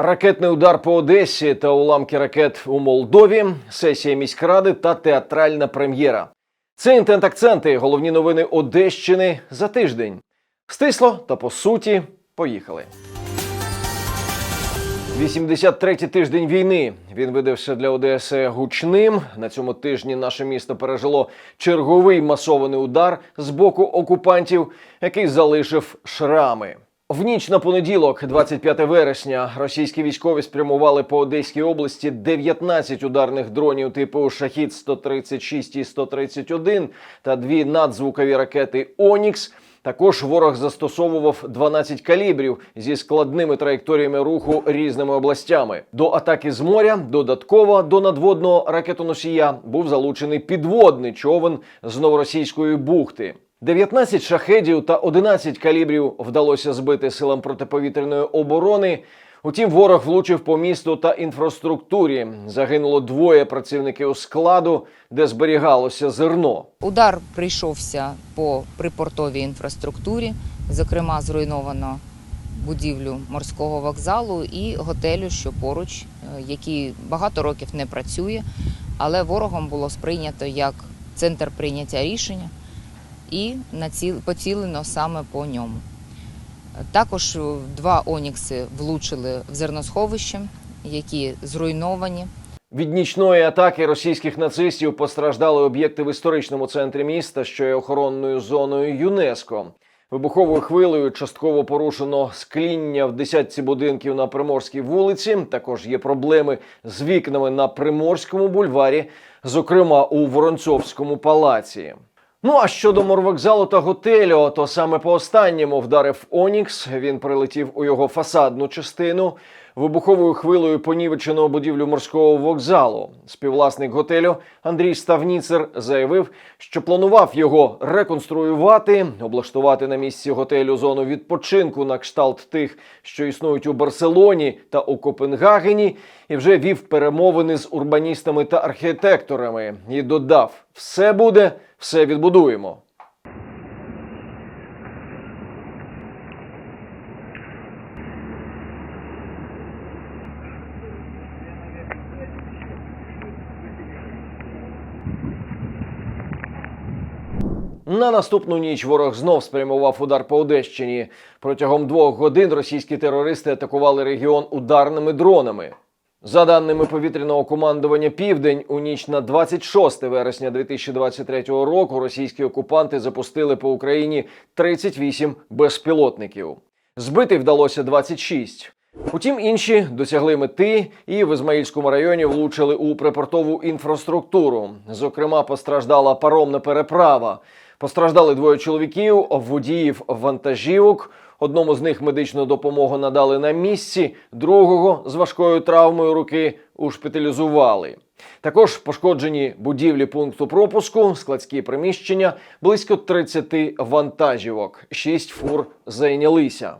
Ракетний удар по Одесі та уламки ракет у Молдові, сесія міськради та театральна прем'єра. Це інтент акценти. Головні новини Одещини за тиждень. Стисло та по суті. Поїхали. 83-й тиждень війни. Він видався для Одеси гучним. На цьому тижні наше місто пережило черговий масований удар з боку окупантів, який залишив шрами. В ніч на понеділок, 25 вересня, російські військові спрямували по Одеській області 19 ударних дронів типу Шахід 136 і 131 та дві надзвукові ракети Онікс. Також ворог застосовував 12 калібрів зі складними траєкторіями руху різними областями. До атаки з моря додатково до надводного ракетоносія був залучений підводний човен з новоросійської бухти. 19 шахедів та 11 калібрів вдалося збити силам протиповітряної оборони. Утім, ворог влучив по місту та інфраструктурі. Загинуло двоє працівників складу, де зберігалося зерно. Удар прийшовся по припортовій інфраструктурі, зокрема, зруйновано будівлю морського вокзалу і готелю, що поруч, е, який багато років не працює, але ворогом було сприйнято як центр прийняття рішення і поцілено саме по ньому. Також два онікси влучили в зерносховище, які зруйновані. Від нічної атаки російських нацистів постраждали об'єкти в історичному центрі міста, що є охоронною зоною ЮНЕСКО. Вибуховою хвилею частково порушено скління в десятці будинків на Приморській вулиці. Також є проблеми з вікнами на Приморському бульварі, зокрема у Воронцовському палаці. Ну а щодо морвокзалу та готелю, то саме по останньому вдарив Онікс. Він прилетів у його фасадну частину. Вибуховою хвилею понівеченого будівлю морського вокзалу. Співвласник готелю Андрій Ставніцер заявив, що планував його реконструювати, облаштувати на місці готелю зону відпочинку на кшталт тих, що існують у Барселоні та у Копенгагені, і вже вів перемовини з урбаністами та архітекторами. І додав: все буде, все відбудуємо. На наступну ніч ворог знов спрямував удар по Одещині. Протягом двох годин російські терористи атакували регіон ударними дронами. За даними повітряного командування Південь, у ніч на 26 вересня 2023 року російські окупанти запустили по Україні 38 безпілотників. Збити вдалося 26. Утім, інші досягли мети і в Ізмаїльському районі влучили у припортову інфраструктуру. Зокрема, постраждала паромна переправа. Постраждали двоє чоловіків, водіїв вантажівок. Одному з них медичну допомогу надали на місці, другого з важкою травмою руки ушпиталізували. Також пошкоджені будівлі пункту пропуску, складські приміщення, близько 30 вантажівок. Шість фур зайнялися.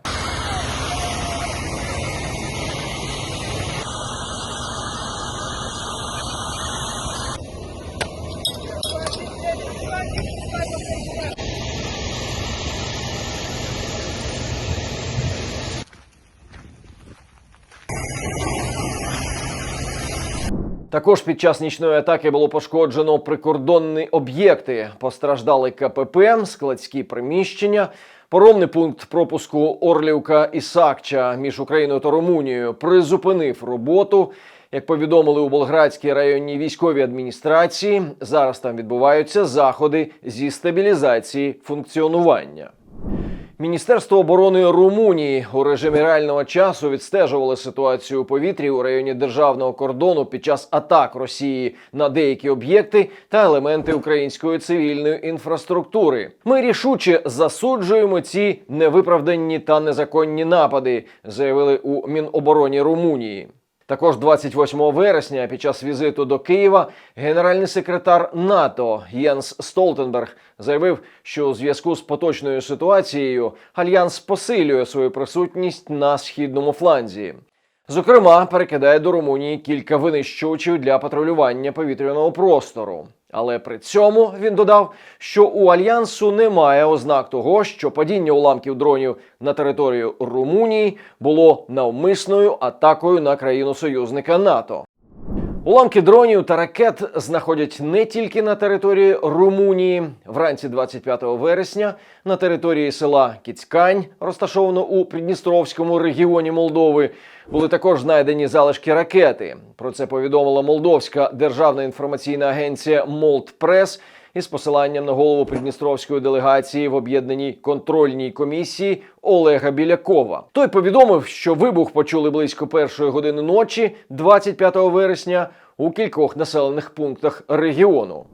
Також під час нічної атаки було пошкоджено прикордонні об'єкти. Постраждали КПП, складські приміщення. Поромний пункт пропуску Орлівка і Сакча між Україною та Румунією призупинив роботу. Як повідомили у Болградській районній військовій адміністрації, зараз там відбуваються заходи зі стабілізації функціонування. Міністерство оборони Румунії у режимі реального часу відстежувало ситуацію у повітрі у районі державного кордону під час атак Росії на деякі об'єкти та елементи української цивільної інфраструктури. Ми рішуче засуджуємо ці невиправдані та незаконні напади, заявили у Мінобороні Румунії. Також 28 вересня під час візиту до Києва генеральний секретар НАТО Єнс Столтенберг заявив, що у зв'язку з поточною ситуацією альянс посилює свою присутність на східному фланзі. Зокрема, перекидає до Румунії кілька винищувачів для патрулювання повітряного простору. Але при цьому він додав, що у альянсу немає ознак того, що падіння уламків дронів на територію Румунії було навмисною атакою на країну союзника НАТО. Уламки дронів та ракет знаходять не тільки на території Румунії. Вранці 25 вересня на території села Кіцькань, розташовано у Придністровському регіоні Молдови, були також знайдені залишки ракети. Про це повідомила Молдовська державна інформаційна агенція Молдпрес із посиланням на голову Придністровської делегації в об'єднаній контрольній комісії Олега Білякова. Той повідомив, що вибух почули близько першої години ночі, 25 вересня, у кількох населених пунктах регіону.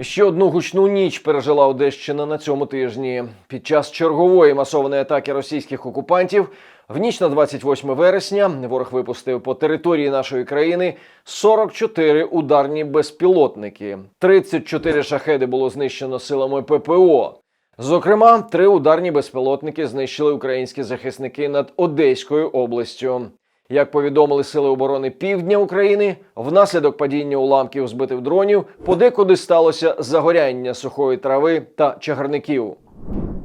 Ще одну гучну ніч пережила Одещина на цьому тижні. Під час чергової масованої атаки російських окупантів в ніч на 28 вересня ворог випустив по території нашої країни 44 ударні безпілотники. 34 шахеди було знищено силами ППО. Зокрема, три ударні безпілотники знищили українські захисники над Одеською областю. Як повідомили Сили оборони Півдня України, внаслідок падіння уламків збитих дронів подекуди сталося загоряння сухої трави та чагарників.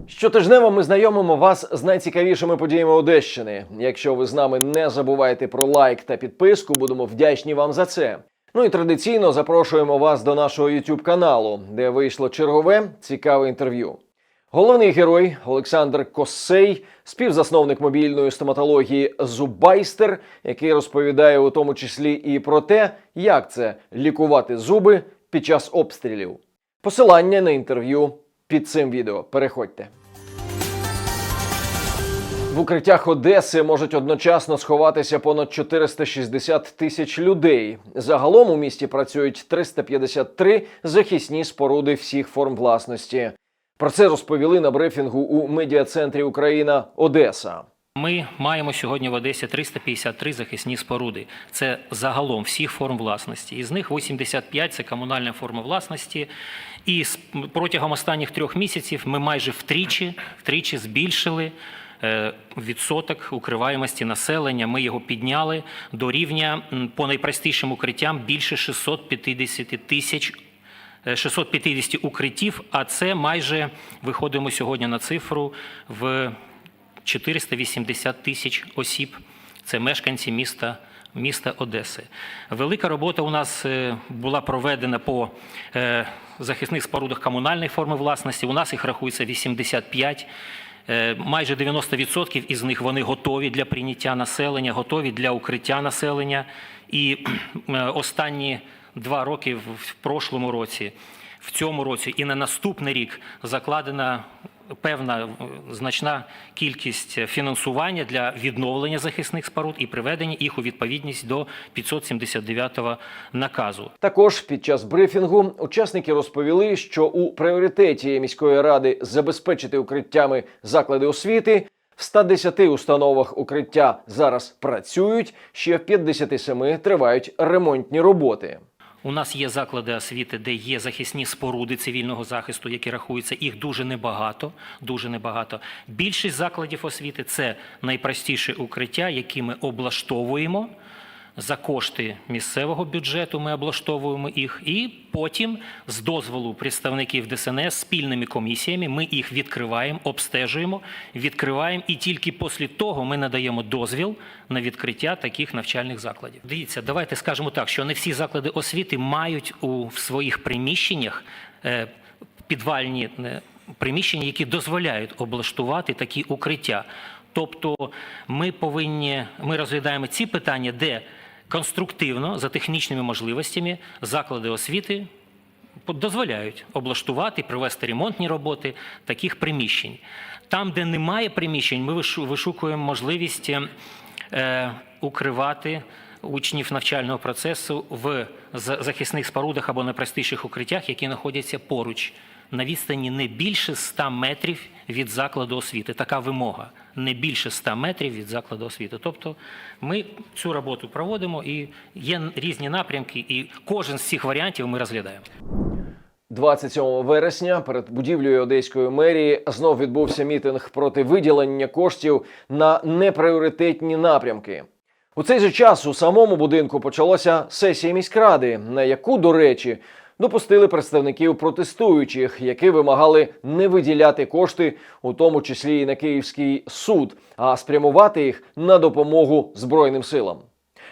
Щотижнево ми знайомимо вас з найцікавішими подіями Одещини. Якщо ви з нами не забувайте про лайк та підписку, будемо вдячні вам за це. Ну і традиційно запрошуємо вас до нашого YouTube каналу, де вийшло чергове цікаве інтерв'ю. Головний герой Олександр Косей, співзасновник мобільної стоматології Зубайстер, який розповідає у тому числі і про те, як це лікувати зуби під час обстрілів. Посилання на інтерв'ю під цим відео. Переходьте. В укриттях Одеси можуть одночасно сховатися понад 460 тисяч людей. Загалом у місті працюють 353 захисні споруди всіх форм власності. Про це розповіли на брифінгу у медіа-центрі Україна Одеса. Ми маємо сьогодні в Одесі 353 захисні споруди. Це загалом всіх форм власності. Із них 85 – це комунальна форма власності. І протягом останніх трьох місяців ми майже втричі, втричі збільшили е, відсоток укриваємості населення. Ми його підняли до рівня по найпростішим укриттям більше 650 тисяч 650 укриттів, а це майже виходимо сьогодні на цифру в 480 тисяч осіб. Це мешканці міста. Міста Одеси. Велика робота у нас е, була проведена по е, захисних спорудах комунальної форми власності. У нас їх рахується 85. Е, Майже 90% із них вони готові для прийняття населення, готові для укриття населення. І е, останні два роки в прошлому році, в цьому році і на наступний рік закладена певна е, значна кількість фінансування для відновлення захисних споруд і приведення їх у відповідність до 579 наказу. Також під час брифінгу учасники розповіли, що у пріоритеті міської ради забезпечити укриттями заклади освіти. В 110 установах укриття зараз працюють, ще в 57 тривають ремонтні роботи. У нас є заклади освіти, де є захисні споруди цивільного захисту, які рахуються. Їх дуже небагато. Дуже небагато. Більшість закладів освіти це найпростіше укриття, які ми облаштовуємо. За кошти місцевого бюджету ми облаштовуємо їх, і потім, з дозволу представників ДСНС спільними комісіями, ми їх відкриваємо, обстежуємо, відкриваємо, і тільки після того ми надаємо дозвіл на відкриття таких навчальних закладів. Дивіться, давайте скажемо так, що не всі заклади освіти мають у в своїх приміщеннях е, підвальні е, приміщення, які дозволяють облаштувати такі укриття. Тобто ми повинні, ми розглядаємо ці питання, де конструктивно, за технічними можливостями, заклади освіти дозволяють облаштувати, провести ремонтні роботи таких приміщень. Там, де немає приміщень, ми вишу- вишукуємо можливість е, укривати учнів навчального процесу в захисних спорудах або найпростіших укриттях, які знаходяться поруч, на відстані не більше 100 метрів від закладу освіти. Така вимога не більше 100 метрів від закладу освіти. Тобто ми цю роботу проводимо і є різні напрямки, і кожен з цих варіантів ми розглядаємо. 27 вересня перед будівлею одеської мерії знов відбувся мітинг проти виділення коштів на непріоритетні напрямки. У цей же час у самому будинку почалася сесія міськради, на яку, до речі, допустили представників протестуючих, які вимагали не виділяти кошти, у тому числі і на Київський суд, а спрямувати їх на допомогу Збройним силам.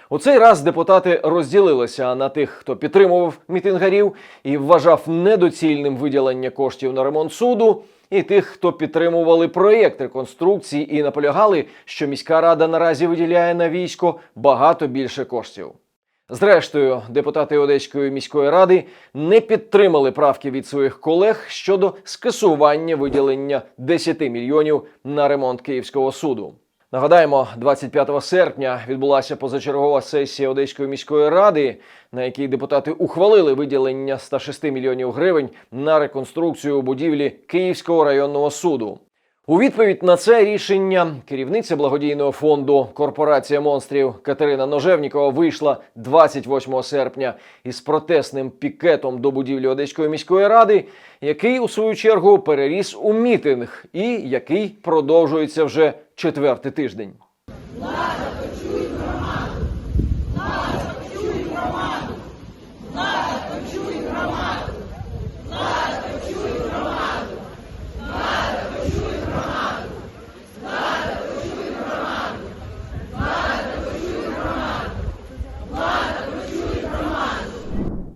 У цей раз депутати розділилися на тих, хто підтримував мітингарів і вважав недоцільним виділення коштів на ремонт суду, і тих, хто підтримували проєкт реконструкції і наполягали, що міська рада наразі виділяє на військо багато більше коштів. Зрештою, депутати Одеської міської ради не підтримали правки від своїх колег щодо скасування виділення 10 мільйонів на ремонт Київського суду. Нагадаємо, 25 серпня відбулася позачергова сесія Одеської міської ради, на якій депутати ухвалили виділення 106 мільйонів гривень на реконструкцію будівлі Київського районного суду. У відповідь на це рішення керівниця благодійного фонду Корпорація монстрів Катерина Ножевнікова вийшла 28 серпня із протестним пікетом до будівлі Одеської міської ради, який у свою чергу переріс у мітинг і який продовжується вже четвертий тиждень.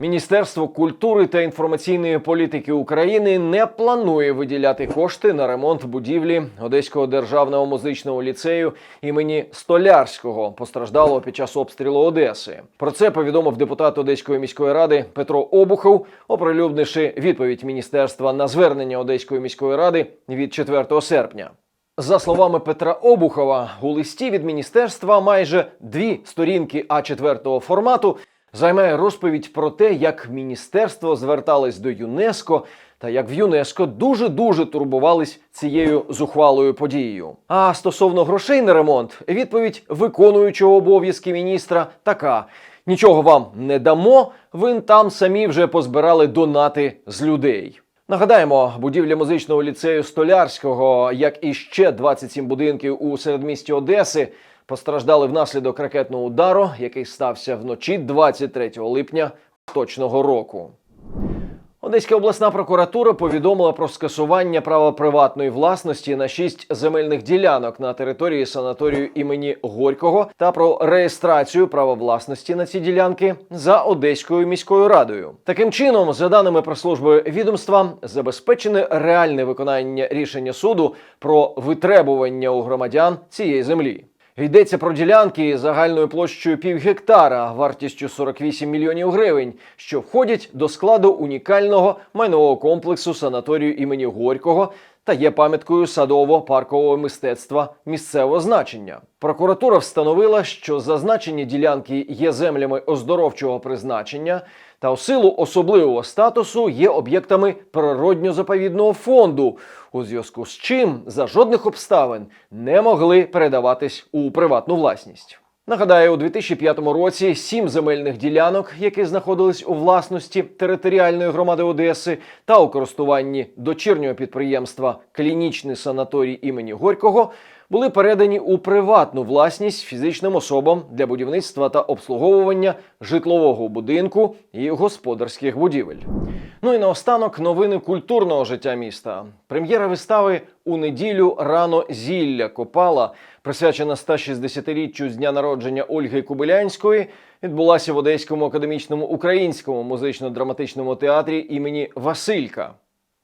Міністерство культури та інформаційної політики України не планує виділяти кошти на ремонт будівлі Одеського державного музичного ліцею імені Столярського, постраждалого під час обстрілу Одеси. Про це повідомив депутат Одеської міської ради Петро Обухов, оприлюднивши відповідь міністерства на звернення Одеської міської ради від 4 серпня. За словами Петра Обухова, у листі від міністерства майже дві сторінки А4 формату займає розповідь про те, як міністерство зверталось до ЮНЕСКО та як в ЮНЕСКО дуже дуже турбувались цією зухвалою подією. А стосовно грошей на ремонт, відповідь виконуючого обов'язки міністра така: нічого вам не дамо, ви там самі вже позбирали донати з людей. Нагадаємо, будівля музичного ліцею Столярського, як і ще 27 будинків у середмісті Одеси, постраждали внаслідок ракетного удару, який стався вночі 23 липня точного року. Одеська обласна прокуратура повідомила про скасування права приватної власності на шість земельних ділянок на території санаторію імені Горького та про реєстрацію права власності на ці ділянки за Одеською міською радою. Таким чином, за даними прес-служби відомства, забезпечене реальне виконання рішення суду про витребування у громадян цієї землі. Йдеться про ділянки загальною площею пів гектара, вартістю 48 мільйонів гривень, що входять до складу унікального майнового комплексу санаторію імені Горького та є пам'яткою садово-паркового мистецтва місцевого значення. Прокуратура встановила, що зазначені ділянки є землями оздоровчого призначення та у силу особливого статусу є об'єктами природньо-заповідного фонду, у зв'язку з чим за жодних обставин не могли передаватись у приватну власність. Нагадаю, у 2005 році сім земельних ділянок, які знаходились у власності територіальної громади Одеси та у користуванні дочірнього підприємства Клінічний санаторій імені Горького, були передані у приватну власність фізичним особам для будівництва та обслуговування житлового будинку і господарських будівель. Ну і наостанок новини культурного життя міста. Прем'єра вистави у неділю рано зілля Копала, присвячена 160-річчю з дня народження Ольги Кобилянської, відбулася в Одеському академічному українському музично-драматичному театрі імені Василька.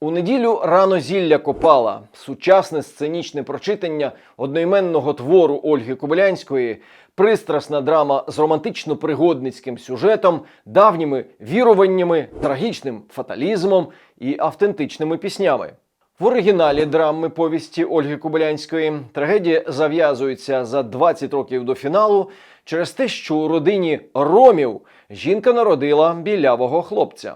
У неділю рано зілля Копала сучасне сценічне прочитання одноіменного твору Ольги Кобилянської, пристрасна драма з романтично-пригодницьким сюжетом, давніми віруваннями, трагічним фаталізмом і автентичними піснями. В оригіналі драми повісті Ольги Кобилянської трагедія зав'язується за 20 років до фіналу через те, що у родині Ромів жінка народила білявого хлопця.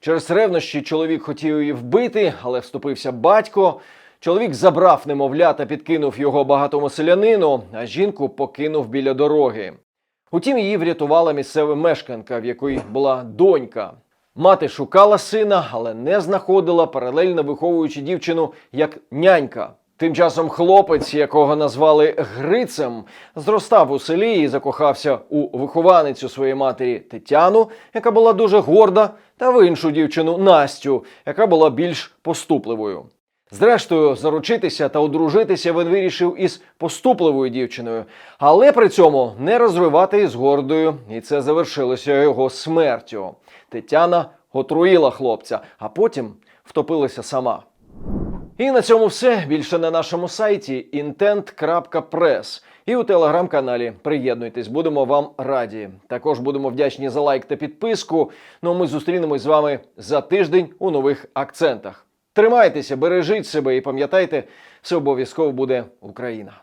Через ревнощі чоловік хотів її вбити, але вступився батько. Чоловік забрав немовля та підкинув його багатому селянину, а жінку покинув біля дороги. Утім, її врятувала місцева мешканка, в якої була донька. Мати шукала сина, але не знаходила, паралельно виховуючи дівчину як нянька. Тим часом хлопець, якого назвали Грицем, зростав у селі і закохався у вихованицю своєї матері Тетяну, яка була дуже горда, та в іншу дівчину Настю, яка була більш поступливою. Зрештою, заручитися та одружитися він вирішив із поступливою дівчиною, але при цьому не розвивати із гордою, і це завершилося його смертю. Тетяна отруїла хлопця, а потім втопилася сама. І на цьому все. Більше на нашому сайті intent.press і у телеграм-каналі. Приєднуйтесь, будемо вам раді. Також будемо вдячні за лайк та підписку. Ну а ми зустрінемось з вами за тиждень у нових акцентах. Тримайтеся, бережіть себе і пам'ятайте, все обов'язково буде Україна.